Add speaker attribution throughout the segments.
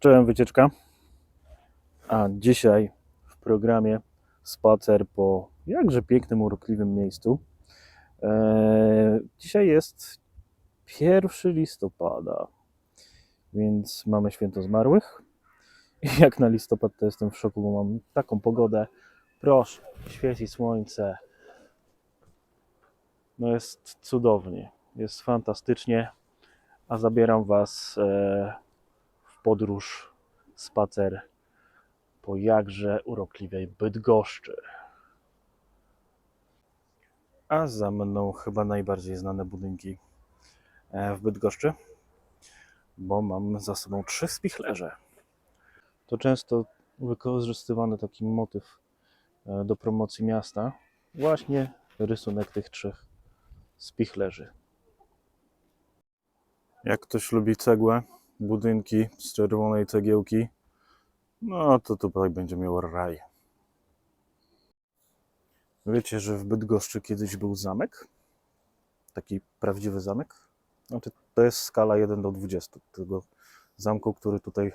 Speaker 1: Czołem wycieczka. A dzisiaj w programie spacer po jakże pięknym, urokliwym miejscu. Eee, dzisiaj jest 1 listopada, więc mamy święto zmarłych. I jak na listopad to jestem w szoku, bo mam taką pogodę. Proszę, świeci słońce. No jest cudownie, jest fantastycznie. A zabieram Was e, podróż, spacer po jakże urokliwej Bydgoszczy. A za mną chyba najbardziej znane budynki e, w Bydgoszczy, bo mam za sobą trzy spichlerze. To często wykorzystywany taki motyw e, do promocji miasta, właśnie rysunek tych trzech spichlerzy. Jak ktoś lubi cegłę, budynki z czerwonej cegiełki, no to tutaj będzie miał raj. Wiecie, że w Bydgoszczy kiedyś był zamek? Taki prawdziwy zamek? Znaczy, to jest skala 1 do 20 tego zamku, który tutaj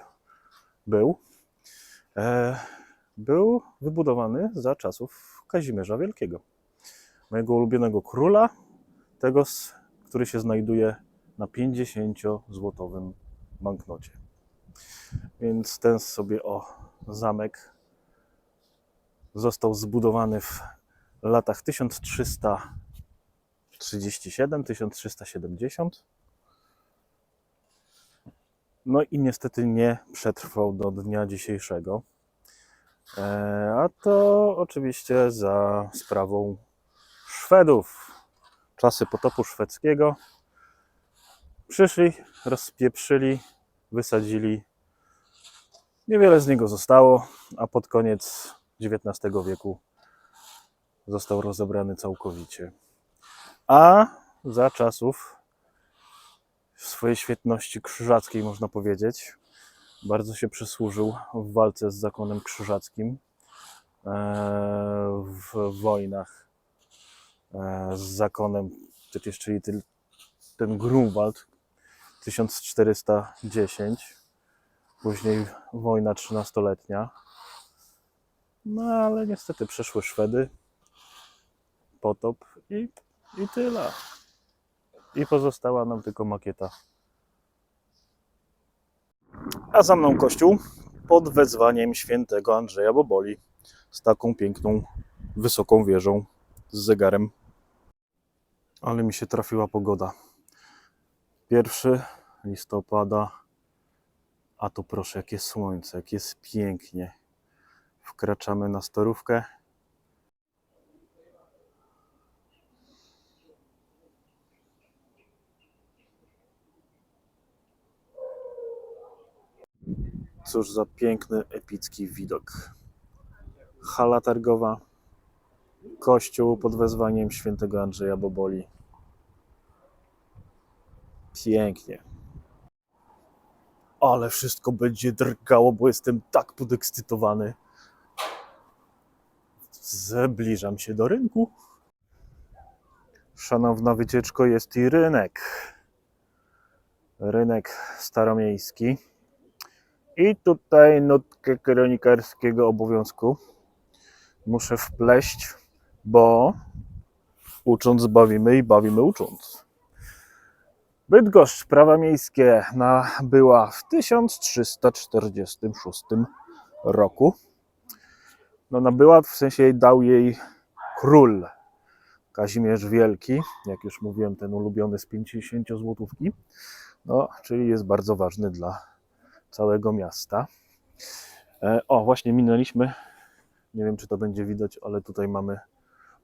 Speaker 1: był. E, był wybudowany za czasów Kazimierza Wielkiego. Mojego ulubionego króla, tego, który się znajduje na 50-złotowym banknocie. Więc ten sobie o zamek został zbudowany w latach 1337-1370. No i niestety nie przetrwał do dnia dzisiejszego. E, A to oczywiście za sprawą Szwedów. Czasy potopu szwedzkiego. Przyszli, rozpieprzyli, wysadzili. Niewiele z niego zostało, a pod koniec XIX wieku został rozebrany całkowicie. A za czasów swojej świetności krzyżackiej, można powiedzieć, bardzo się przysłużył w walce z zakonem krzyżackim e, w wojnach e, z zakonem, czyli ten Grunwald 1410, później wojna trzynastoletnia. No ale niestety przyszły Szwedy, potop i, i tyle. I pozostała nam tylko makieta. A za mną kościół pod wezwaniem świętego Andrzeja Boboli z taką piękną, wysoką wieżą z zegarem. Ale mi się trafiła pogoda. 1 listopada, a tu proszę, jakie słońce, jak jest pięknie. Wkraczamy na storówkę. Cóż za piękny, epicki widok. Hala targowa, kościół pod wezwaniem świętego Andrzeja Boboli. Pięknie. Ale wszystko będzie drgało, bo jestem tak podekscytowany. Zbliżam się do rynku. Szanowna wycieczko, jest i rynek. Rynek staromiejski. I tutaj nutkę kronikarskiego obowiązku muszę wpleść, bo ucząc bawimy i bawimy ucząc. Bydgoszcz, prawa miejskie nabyła w 1346 roku. No nabyła, w sensie dał jej król Kazimierz Wielki, jak już mówiłem, ten ulubiony z 50 złotówki. No, czyli jest bardzo ważny dla całego miasta. E, O, właśnie minęliśmy. Nie wiem, czy to będzie widać, ale tutaj mamy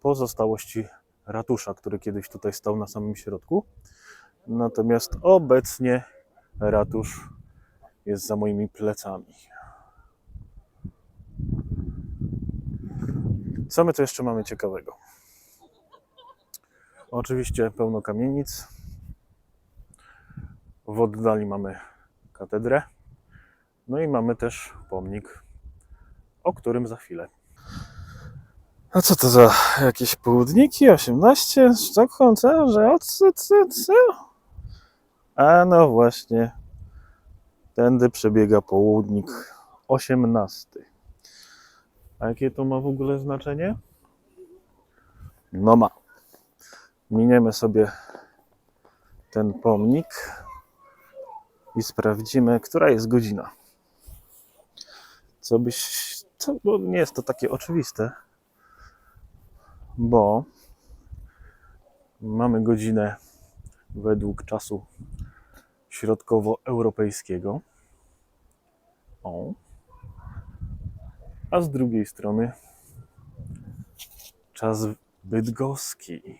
Speaker 1: pozostałości ratusza, który kiedyś tutaj stał na samym środku. Natomiast obecnie ratusz jest za moimi plecami. Co my tu jeszcze mamy ciekawego? Oczywiście pełno kamienic. W oddali mamy katedrę. No i mamy też pomnik, o którym za chwilę. A co to za jakieś południki? 18? Sztokholm, co? Że co, co, co? A no właśnie. Tędy przebiega południk 18. A jakie to ma w ogóle znaczenie? No ma. Miniemy sobie ten pomnik i sprawdzimy, która jest godzina. Co byś. Co, bo nie jest to takie oczywiste, bo mamy godzinę według czasu środkowoeuropejskiego. O. A z drugiej strony czas bydgoski.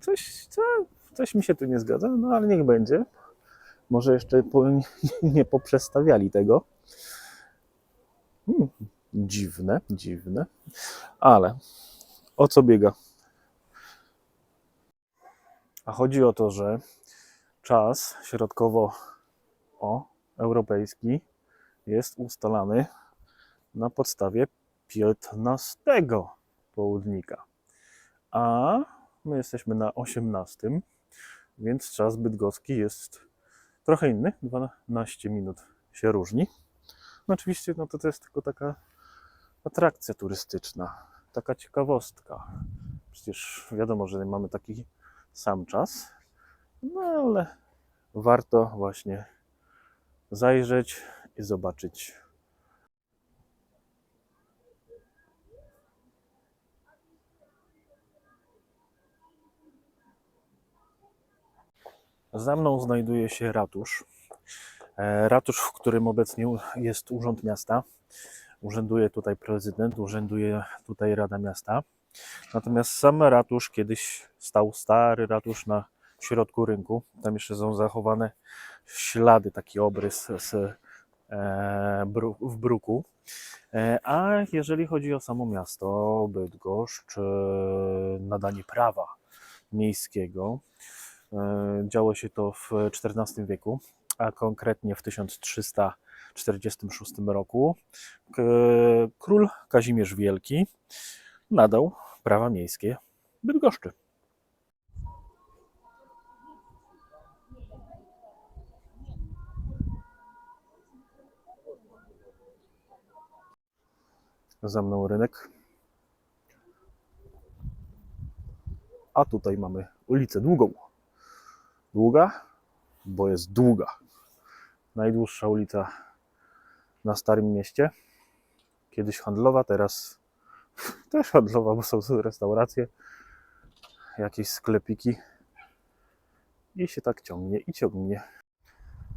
Speaker 1: Coś, co, coś mi się tu nie zgadza, no ale niech będzie. Może jeszcze po, nie poprzestawiali tego. Hmm, dziwne, dziwne. Ale o co biega? A chodzi o to, że czas środkowo o europejski jest ustalany na podstawie 15 południka. A my jesteśmy na 18, więc czas bydgoski jest trochę inny, 12 minut się różni. No oczywiście no to, to jest tylko taka atrakcja turystyczna, taka ciekawostka. Przecież wiadomo, że mamy taki sam czas, no ale warto właśnie zajrzeć i zobaczyć. Za mną znajduje się ratusz. E, Ratusz, w którym obecnie jest Urząd Miasta. Urzęduje tutaj prezydent, urzęduje tutaj Rada Miasta. Natomiast sam ratusz kiedyś stał stary ratusz na środku rynku. Tam jeszcze są zachowane ślady, taki obrys z, e, bru, w bruku. E, a jeżeli chodzi o samo miasto, Bydgoszcz, e, nadanie prawa miejskiego, e, działo się to w XIV wieku, a konkretnie w 1346 roku. K- Król Kazimierz Wielki nadał prawa miejskie Bydgoszczy. Za mną rynek. A tutaj mamy ulicę Długą. Długa, bo jest długa. Najdłuższa ulica na Starym Mieście. Kiedyś handlowa, teraz też handlowa, bo są restauracje, jakieś sklepiki. I się tak ciągnie i ciągnie.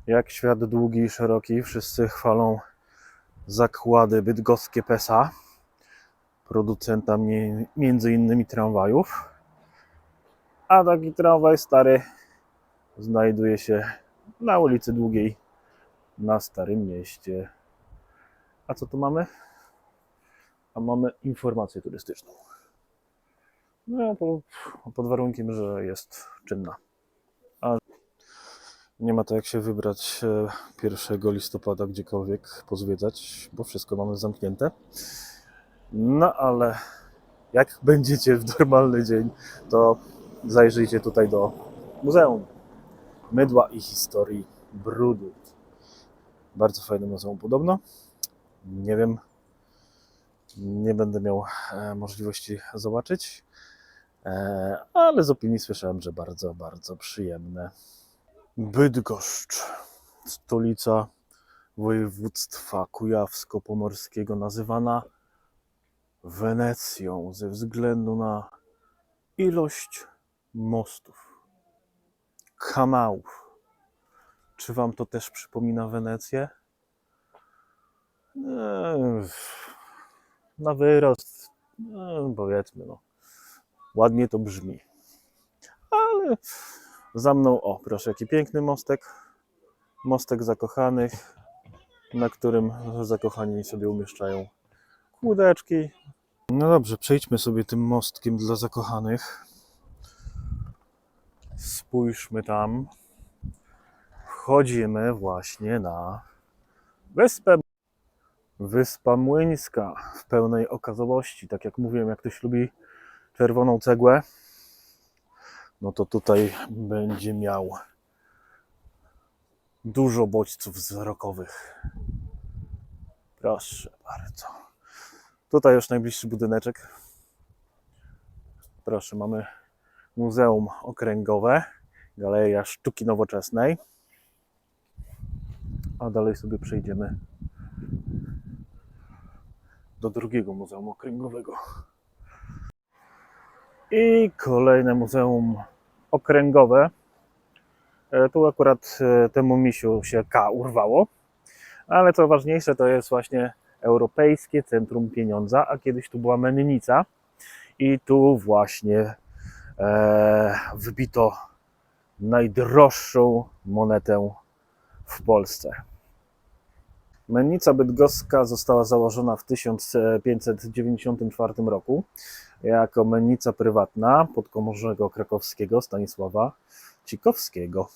Speaker 1: Jak świat długi i szeroki, wszyscy chwalą zakłady bydgoskie PESA, producenta między innymi tramwajów. A taki tramwaj stary znajduje się na ulicy Długiej na Starym Mieście. A co tu mamy? A mamy informację turystyczną. No, po, pod warunkiem, że jest czynna. A nie ma to jak się wybrać e, 1 listopada gdziekolwiek pozwiedzać, bo wszystko mamy zamknięte. No ale jak będziecie w normalny dzień, to zajrzyjcie tutaj do Muzeum Mydła i Historii Brudu. Bardzo fajne muzeum podobno. Nie wiem, nie będę miał e, możliwości zobaczyć, e, ale z opinii słyszałem, że bardzo, bardzo przyjemne. Bydgoszcz, stolica województwa kujawsko-pomorskiego, nazywana Wenecją ze względu na ilość mostów, kanałów. Czy Wam to też przypomina Wenecję? Eee, Na wyrost, no, powiedzmy, no. ładnie to brzmi. Ale za mną, o proszę, jaki piękny mostek. Mostek zakochanych, na którym zakochani sobie umieszczają kłódeczki. No dobrze, przejdźmy sobie tym mostkiem dla zakochanych. Spójrzmy tam. Wchodzimy właśnie na wyspę. Wyspa Młyńska w pełnej okazałości. Tak jak mówiłem, jak ktoś lubi czerwoną cegłę, no to tutaj będzie miał dużo bodźców wzrokowych. Proszę bardzo. Tutaj już najbliższy budyneczek. Proszę, mamy Muzeum Okręgowe, Galeria Sztuki Nowoczesnej. A dalej sobie przejdziemy do drugiego Muzeum Okręgowego. I kolejne Muzeum Okręgowe. E, Tu akurat e, temu misiu się K urwało, ale co ważniejsze, to jest właśnie Europejskie Centrum Pieniądza, a kiedyś tu była mennica i tu właśnie e, wbito najdroższą monetę w Polsce. Mennica bydgoska została założona w 1594 roku jako mennica prywatna podkomornego krakowskiego Stanisława Cikowskiego.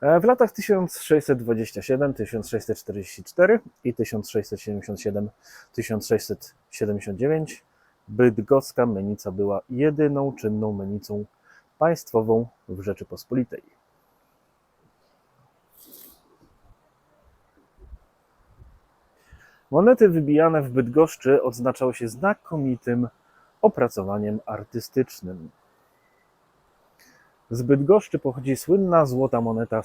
Speaker 1: E, W latach 1627, 1644 i 1677-1679 bydgoska mennica była jedyną czynną mennicą państwową w Rzeczypospolitej. Monety wybijane w Bydgoszczy odznaczały się znakomitym opracowaniem artystycznym. Z Bydgoszczy pochodzi słynna złota moneta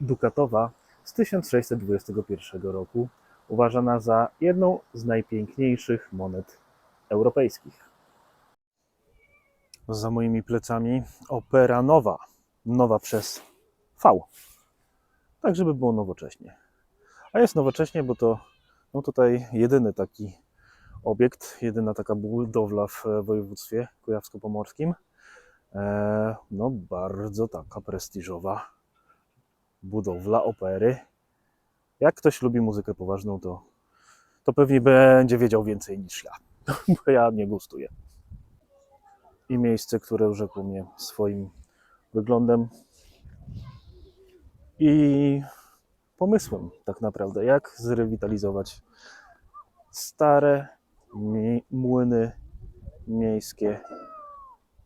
Speaker 1: dukatowa z 1621 roku, uważana za jedną z najpiękniejszych monet europejskich. Za moimi plecami opera nowa, nowa przez V, tak żeby było nowocześnie. A jest nowocześnie, bo to no tutaj jedyny taki obiekt, jedyna taka budowla w województwie kujawsko-pomorskim. E, No, bardzo taka prestiżowa budowla opery. Jak ktoś lubi muzykę poważną, to, to pewnie będzie wiedział więcej niż ja, bo ja nie gustuję. I miejsce, które urzekło mnie swoim wyglądem i pomysłem, tak naprawdę, jak zrewitalizować stare młyny miejskie,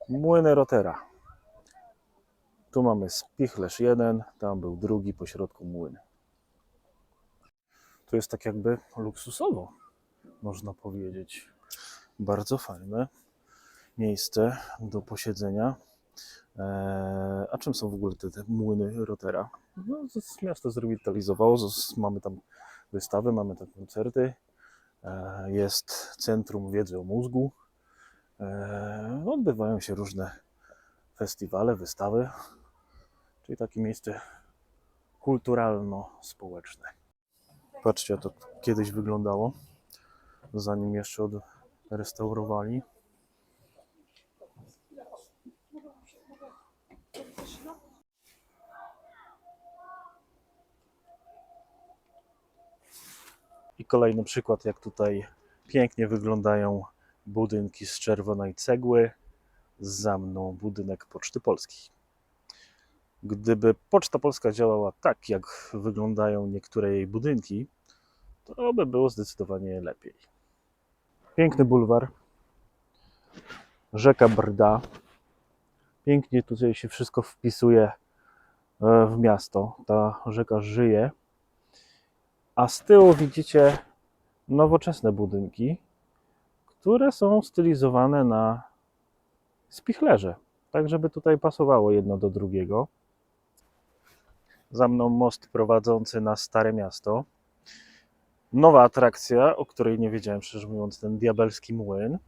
Speaker 1: młyny Rotera. Tu mamy spichlerz jeden, tam był drugi, po środku młyn. Tu jest tak jakby luksusowo, można powiedzieć. Bardzo fajne miejsce do posiedzenia. Eee, a czym są w ogóle te, te młyny Rotera? No, miasto zrewitalizowało, mamy tam wystawy, mamy tam koncerty, eee, jest Centrum Wiedzy o Mózgu, eee, odbywają się różne festiwale, wystawy, czyli takie miejsce kulturalno-społeczne. Patrzcie, to kiedyś wyglądało, zanim jeszcze odrestaurowali. I kolejny przykład, jak tutaj pięknie wyglądają budynki z czerwonej cegły. Za mną budynek Poczty Polskiej. Gdyby Poczta Polska działała tak, jak wyglądają niektóre jej budynki, to by było zdecydowanie lepiej. Piękny bulwar, rzeka Brda. Pięknie tutaj się wszystko wpisuje e, w miasto. Ta rzeka żyje. A z tyłu widzicie nowoczesne budynki, które są stylizowane na spichlerze, tak żeby tutaj pasowało jedno do drugiego. Za mną most prowadzący na Stare Miasto. Nowa atrakcja, o której nie wiedziałem, szczerze mówiąc, ten diabelski młyn.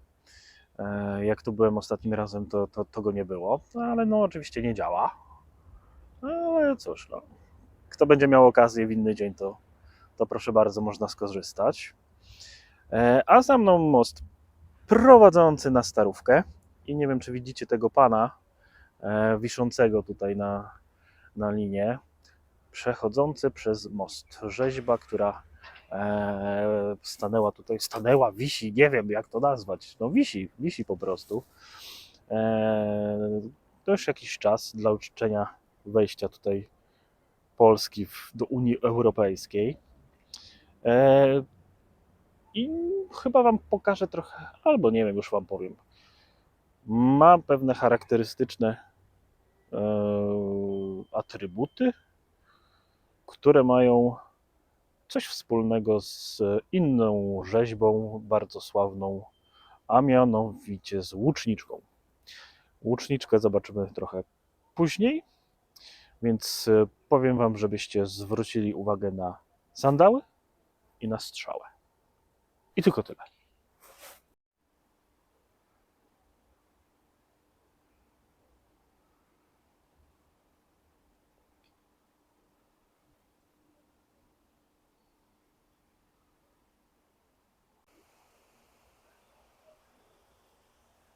Speaker 1: E, Jak tu byłem ostatnim razem, to, to, to go nie było, no, ale no oczywiście nie działa. Ale cóż, no. Kto będzie miał okazję w inny dzień, to, to proszę bardzo, można skorzystać. E, A za mną most prowadzący na Starówkę. I nie wiem, czy widzicie tego pana e, wiszącego tutaj na, na linie, przechodzący przez most. Rzeźba, która e, stanęła tutaj, stanęła, wisi, nie wiem jak to nazwać. No wisi, wisi po prostu. To już jakiś czas dla uczczenia wejścia tutaj Polski w, do Unii Europejskiej. E, I chyba Wam pokażę trochę, albo nie wiem, już Wam powiem. Ma pewne charakterystyczne e, atrybuty, które mają coś wspólnego z inną rzeźbą bardzo sławną, a mianowicie z łuczniczką. Łuczniczkę zobaczymy trochę później, więc powiem Wam, żebyście zwrócili uwagę na sandały i na strzałę. I tylko tyle.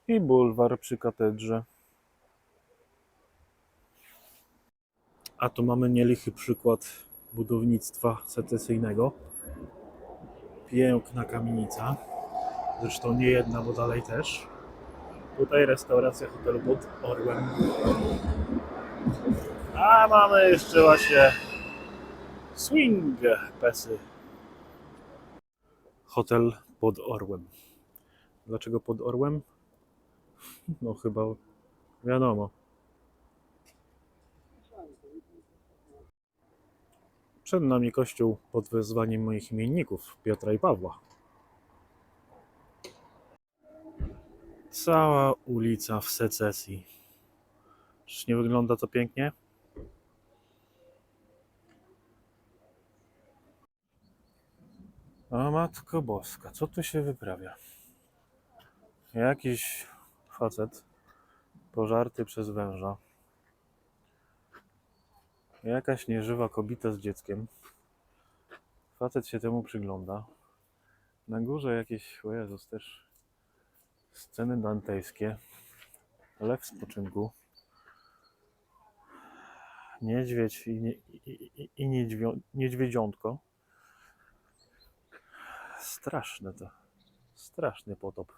Speaker 1: I bulwar przy katedrze. A tu mamy nielichy przykład budownictwa secesyjnego. Piękna kamienica. Zresztą nie jedna, bo dalej też. Tutaj restauracja hotelu pod Orłem. A mamy jeszcze właśnie swing pesy. Hotel pod Orłem. Dlaczego pod Orłem? No chyba wiadomo. Przed nami kościół pod wezwaniem moich imienników, Piotra i Pawła. Cała ulica w secesji. Czyż nie wygląda to pięknie? O matko boska, co tu się wyprawia? Jakiś facet pożarty przez węża. Jakaś nieżywa kobieta z dzieckiem. Facet się temu przygląda. Na górze jakieś, o Jezus, też sceny dantejskie. Lew spoczynku. Niedźwiedź i, nie, i, i, i niedźwio, niedźwiedziątko. Straszne to. Straszny potop.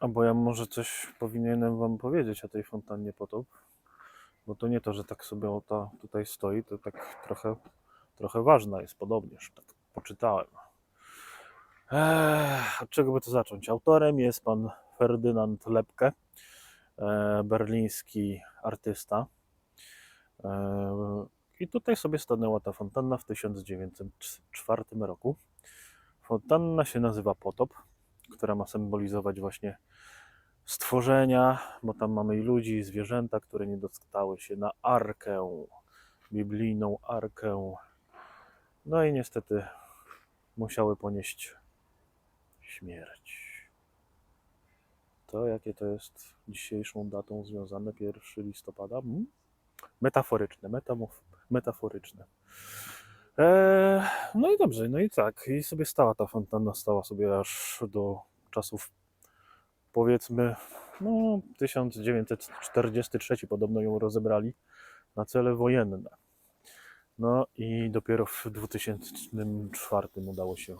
Speaker 1: A bo ja może coś powinienem wam powiedzieć o tej fontannie potop. Bo to nie to, że tak sobie o ta tutaj stoi, to tak trochę, trochę ważna jest podobnież. Tak poczytałem. Eee, od czego by to zacząć? Autorem jest pan Ferdynand Lepke, e, berliński artysta. E, I tutaj sobie stanęła ta fontanna w 1904 roku. Fontanna się nazywa Potop, która ma symbolizować właśnie stworzenia, bo tam mamy i ludzi, i zwierzęta, które nie dostały się na arkę, biblijną arkę. No i niestety musiały ponieść śmierć. To jakie to jest dzisiejszą datą związane? 1 listopada? Hmm? Metaforyczne, metamorf, metaforyczne. Eee, no i dobrze, no i tak. I sobie stała ta fontanna, stała sobie aż do czasów powiedzmy, no 1943 podobno ją rozebrali na cele wojenne. No i dopiero w 2004 udało się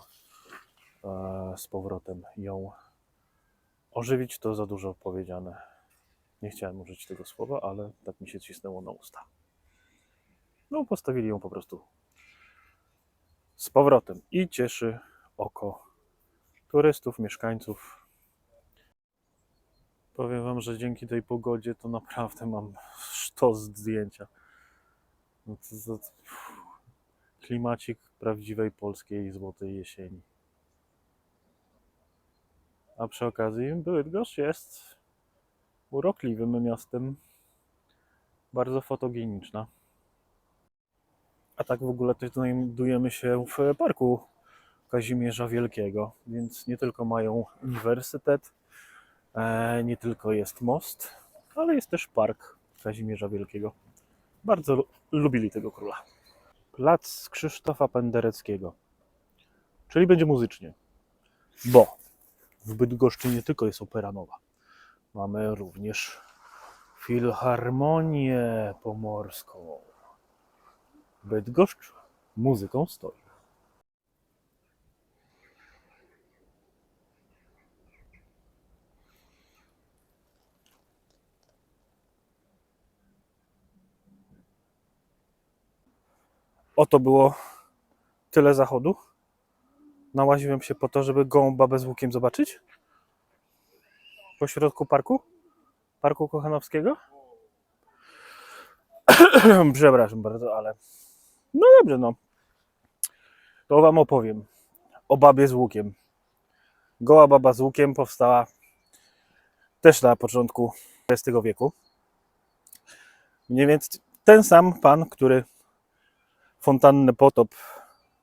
Speaker 1: e, z powrotem ją ożywić. To za dużo powiedziane. Nie chciałem użyć tego słowa, ale tak mi się cisnęło na usta. No, postawili ją po prostu z powrotem i cieszy oko turystów, mieszkańców. Powiem Wam, że dzięki tej pogodzie to naprawdę mam sztos zdjęcia. No to, to, klimacik prawdziwej polskiej złotej jesieni. A przy okazji Bydgoszcz jest urokliwym miastem, bardzo fotogeniczna. A tak w ogóle to znajdujemy się w parku Kazimierza Wielkiego, więc nie tylko mają uniwersytet, nie tylko jest most, ale jest też park Kazimierza Wielkiego. Bardzo lu- lubili tego króla. Plac Krzysztofa Pendereckiego, czyli będzie muzycznie, bo w Bydgoszczy nie tylko jest opera nowa, mamy również Filharmonię Pomorską. Bydgoszcz muzyką stoi. Oto było tyle zachodu. Nałaziłem się po to, żeby gołąba bez łukiem zobaczyć. Po środku parku? Parku Kochanowskiego? Przepraszam bardzo, ale. No dobrze, no. To wam opowiem o babie z łukiem. Goła baba z łukiem powstała też na początku XX wieku. Mniej więcej ten sam pan, który fontannę Potop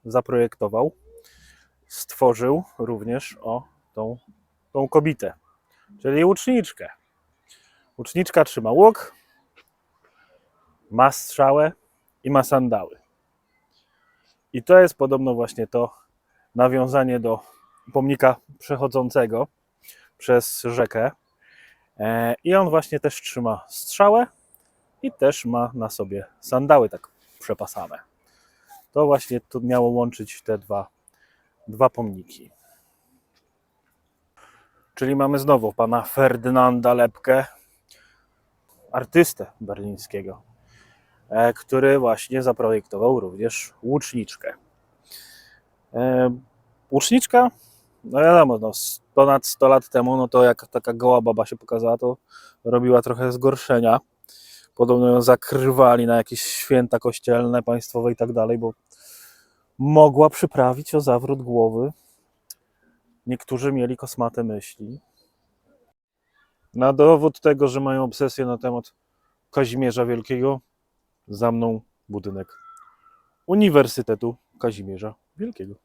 Speaker 1: zaprojektował, stworzył również o tą, tą czyli łuczniczkę. Łuczniczka trzyma łuk, ma strzałę i ma sandały. I to jest podobno właśnie to nawiązanie do pomnika przechodzącego przez rzekę. E, I on właśnie też trzyma strzałę i też ma na sobie sandały tak przepasane. To właśnie tu miało łączyć te dwa, dwa pomniki. Czyli mamy znowu pana Ferdynanda Lepkę, artystę berlińskiego, e, który właśnie zaprojektował również łuczniczkę. E, Łuczniczka, no wiadomo, no, ponad 100 lat temu, no to jak taka goła baba się pokazała, to robiła trochę zgorszenia. Podobno ją zakrywali na jakieś święta kościelne, państwowe i tak dalej, bo mogła przyprawić o zawrót głowy. Niektórzy mieli kosmate myśli. Na dowód tego, że mają obsesję na temat Kazimierza Wielkiego, za mną budynek Uniwersytetu Kazimierza Wielkiego.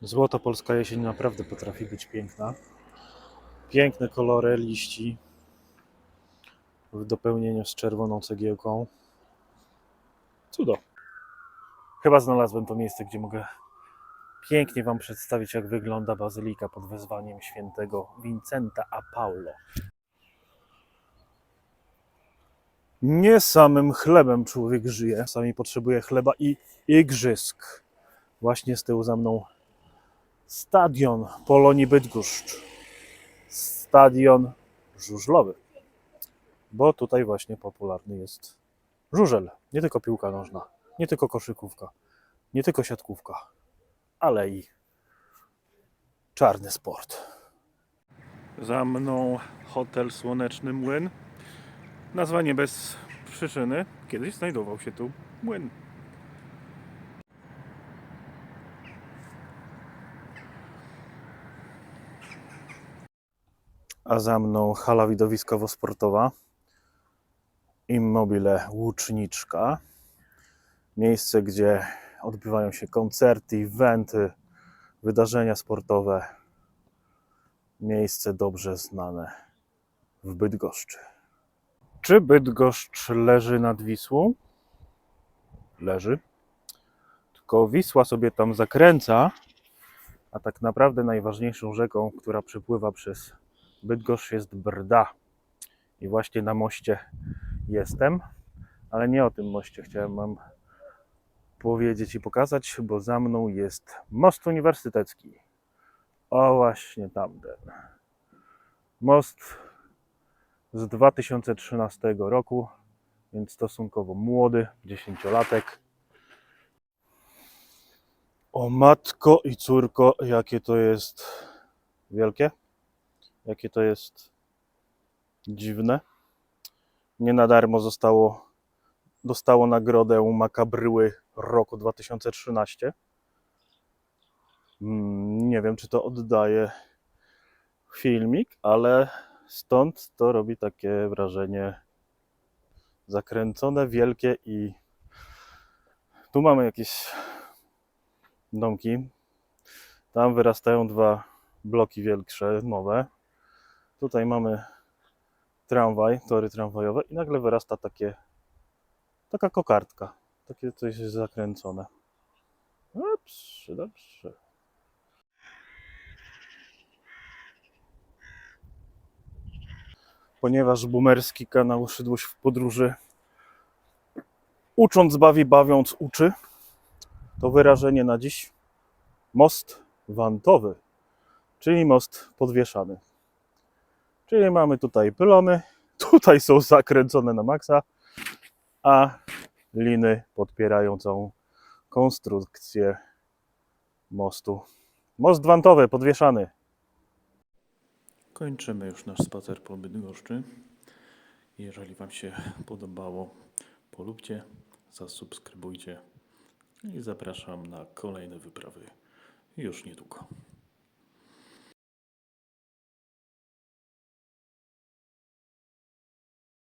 Speaker 1: Złota polska jesień naprawdę potrafi być piękna. Piękne kolory liści w dopełnieniu z czerwoną cegiełką. Cudo. Chyba znalazłem to miejsce, gdzie mogę pięknie Wam przedstawić, jak wygląda bazylika pod wezwaniem świętego Vincenta a Paulo. Nie samym chlebem człowiek żyje, czasami potrzebuje chleba i igrzysk. Właśnie z tyłu za mną stadion Polonii Bydgoszcz. Stadion żużlowy. Bo tutaj właśnie popularny jest żużel. Nie tylko piłka nożna, nie tylko koszykówka, nie tylko siatkówka, ale i czarny sport. Za mną hotel Słoneczny Młyn. Nazwa nie bez przyczyny. Kiedyś znajdował się tu młyn. A za mną hala widowiskowo-sportowa. Immobile Łuczniczka. Miejsce, gdzie odbywają się koncerty, eventy, wydarzenia sportowe. Miejsce dobrze znane w Bydgoszczy. Czy Bydgoszcz leży nad Wisłą? Leży. Tylko Wisła sobie tam zakręca, a tak naprawdę najważniejszą rzeką, która przepływa przez Bydgoszcz jest Brda. I właśnie na moście jestem, ale nie o tym moście chciałem Wam powiedzieć i pokazać, bo za mną jest most uniwersytecki. O właśnie tamten. Most z 2013 roku, więc stosunkowo młody, dziesięciolatek. O matko i córko, jakie to jest wielkie, jakie to jest dziwne. Nie na darmo zostało, dostało nagrodę Makabryły roku 2013. Mm, Nie wiem, czy to oddaje filmik, ale stąd to robi takie wrażenie zakręcone, wielkie i tu mamy jakieś domki. Tam wyrastają dwa bloki większe, nowe. Tutaj mamy tramwaj, tory tramwajowe i nagle wyrasta takie taka kokardka. Takie coś zakręcone. Dobrze, dobrze. Ponieważ boomerski kanał Szydłość w podróży ucząc bawi, bawiąc uczy, to wyrażenie na dziś most wantowy, czyli most podwieszany. Czyli mamy tutaj pylony, tutaj są zakręcone na maksa, a liny podpierają całą konstrukcję mostu. Most wantowy, podwieszany. Kończymy już nasz spacer po Bydgoszczy. Jeżeli Wam się podobało, polubcie, zasubskrybujcie i zapraszam na kolejne wyprawy już niedługo.